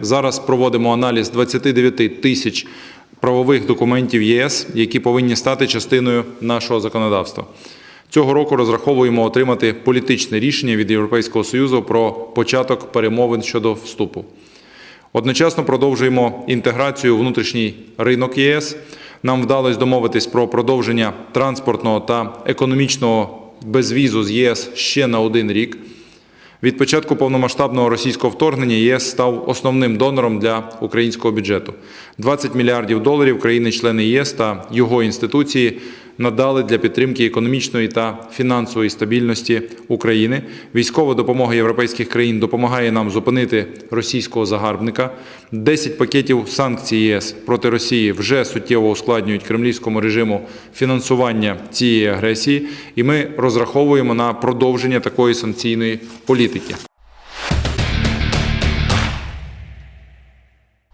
зараз проводимо аналіз 29 тисяч правових документів ЄС, які повинні стати частиною нашого законодавства. Цього року розраховуємо отримати політичне рішення від Європейського Союзу про початок перемовин щодо вступу. Одночасно продовжуємо інтеграцію у внутрішній ринок ЄС. Нам вдалося домовитись про продовження транспортного та економічного безвізу з ЄС ще на один рік. Від початку повномасштабного російського вторгнення ЄС став основним донором для українського бюджету. 20 мільярдів доларів країни-члени ЄС та його інституції надали для підтримки економічної та фінансової стабільності України. Військова допомога європейських країн допомагає нам зупинити російського загарбника. 10 пакетів санкцій ЄС проти Росії вже суттєво ускладнюють кремлівському режиму фінансування цієї агресії, і ми розраховуємо на продовження такої санкційної політики.